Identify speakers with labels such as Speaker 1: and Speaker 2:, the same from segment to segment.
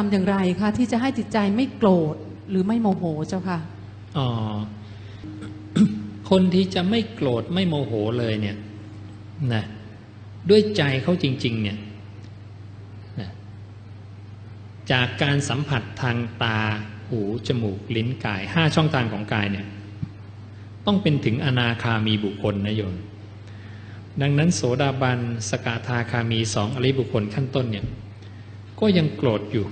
Speaker 1: ทำอย่างไรคะที่จะให้จิตใจไม่โกรธหรือไม่โมโหเจ้าค่ะ
Speaker 2: อ๋อคนที่จะไม่โกรธไม่โมโหเลยเนี่ยนะด้วยใจเขาจริง ๆ เนี่ยนะจากการสัมผัสทางตา หู จมูก ลิ้นกายห้าช่องทางของกายเนี่ย ต้องเป็นถึงอนาคามีบุคคลนะโยมดังนั้นโสดาบันสกาทาคามีสองอริบุคคลขั้นต้นเนี่ย ก็ยังโกรธอยู่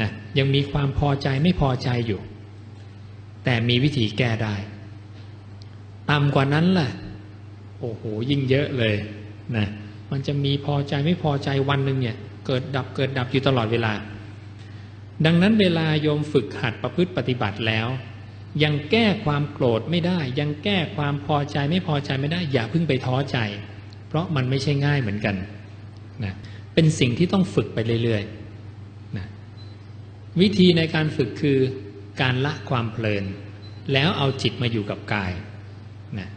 Speaker 2: นะยังมีความพอใจไม่พอใจอยู่ แต่มีวิธีแก้ได้ต่ำกว่านั้นล่ะ โอ้โหยิ่งเยอะเลยนะมันจะมีพอใจไม่พอใจวันหนึ่งเนี่ย เกิดดับเกิดดับอยู่ตลอดเวลา ดังนั้นเวลาโยมฝึกหัดประพฤติปฏิบัติแล้ว ยังแก้ความโกรธไม่ได้ ยังแก้ความพอใจไม่พอใจไม่ได้ อย่าเพิ่งไปท้อใจ เพราะมันไม่ใช่ง่ายเหมือนกันนะเป็นสิ่งที่ต้องฝึกไปเรื่อยๆ วิธีในการฝึกคือการละความเพลิน แล้วเอาจิตมาอยู่กับกายนะ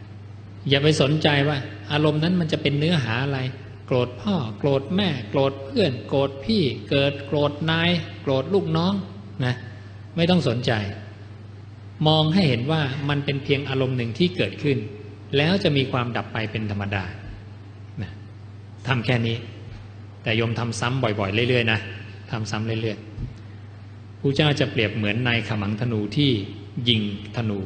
Speaker 2: อย่าไปสนใจว่า อารมณ์นั้นมันจะเป็นเนื้อหาอะไร โกรธพ่อ โกรธแม่ โกรธเพื่อน โกรธพี่ เกิดโกรธนาย โกรธลูกน้องนะไม่ต้องสนใจ มองให้เห็นว่ามันเป็นเพียงอารมณ์หนึ่งที่เกิดขึ้น แล้วจะมีความดับไปเป็นธรรมดานะทำแค่นี้ แต่โยมทำซ้ำบ่อย ๆ เรื่อยๆนะทำซ้ำเรื่อย ๆ ผู้เจ้าจะเปรียบเหมือนนายขมังธนูที่ยิงธนู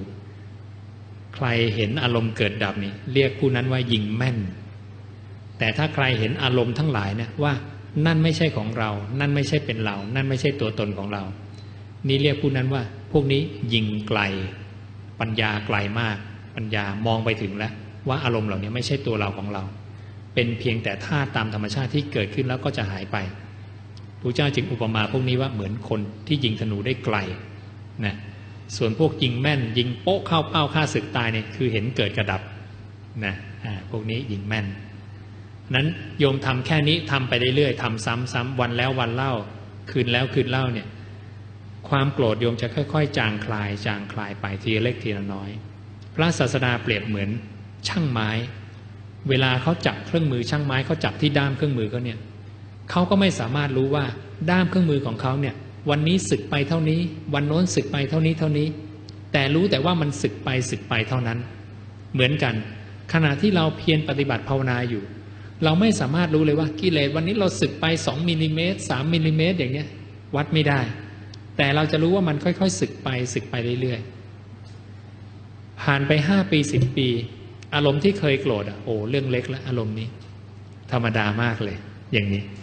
Speaker 2: ใครเห็นอารมณ์เกิดดับนี่เรียกผู้นั้นว่ายิงแม่น แต่ถ้าใครเห็นอารมณ์ทั้งหลายเนี่ยว่านั่นไม่ใช่ของเรา นั่นไม่ใช่เป็นเรา นั่นไม่ใช่ตัวตนของเรา นี่เรียกผู้นั้นว่า พวกนี้ยิงไกล ปัญญาไกลมาก ปัญญามองไปถึงแล้ว ว่าอารมณ์เหล่านี้ไม่ใช่ตัวเราของเรา เป็นเพียงแต่ธาตุตามธรรมชาติที่เกิดขึ้นแล้วก็จะหายไป พระเจ้าจึงอุปมาพวกนี้ว่าเหมือนคนที่ยิงธนูได้ไกลนะส่วนพวกยิงแม่น ยิงโป๊ะเข้าเป้าฆ่าศึกตายเนี่ยคือเห็นเกิดกระดับนะพวกนี้ยิงแม่น นั้นโยมทำแค่นี้ทำไปเรื่อยๆทำซ้ำๆวันแล้ววันเล่า คืนแล้วคืนเล่าเนี่ย ความโกรธโยมจะค่อย ๆ จางคลาย จางคลายไปทีละเล็กทีละน้อย พระศาสดาเปรียบเหมือนช่างไม้ เวลาเขาจับเครื่องมือช่างไม้เขาจับที่ด้ามเครื่องมือเขาเนี่ย เขาก็ไม่สามารถรู้ว่าด้ามเครื่องมือของเขาเนี่ย วันนี้สึกไปเท่านี้ วันโน้นสึกไปเท่านี้เท่านี้ แต่รู้แต่ว่ามันสึกไปสึกไปเท่านั้น เหมือนกัน ขณะที่เราเพียรปฏิบัติภาวนาอยู่ เราไม่สามารถรู้เลยว่ากิเลสวันนี้เราสึกไป2มิลลิเมตร3มิลลิเมตรอย่างเนี้ยวัดไม่ได้ แต่เราจะรู้ว่ามันค่อยๆสึกไปสึกไปเรื่อยๆผ่านไปห้าปีสิบปี อารมณ์ที่เคยโกรธอะโอ้เรื่องเล็กแล้วอารมณ์นี้ ธรรมดามากเลย อย่างนี้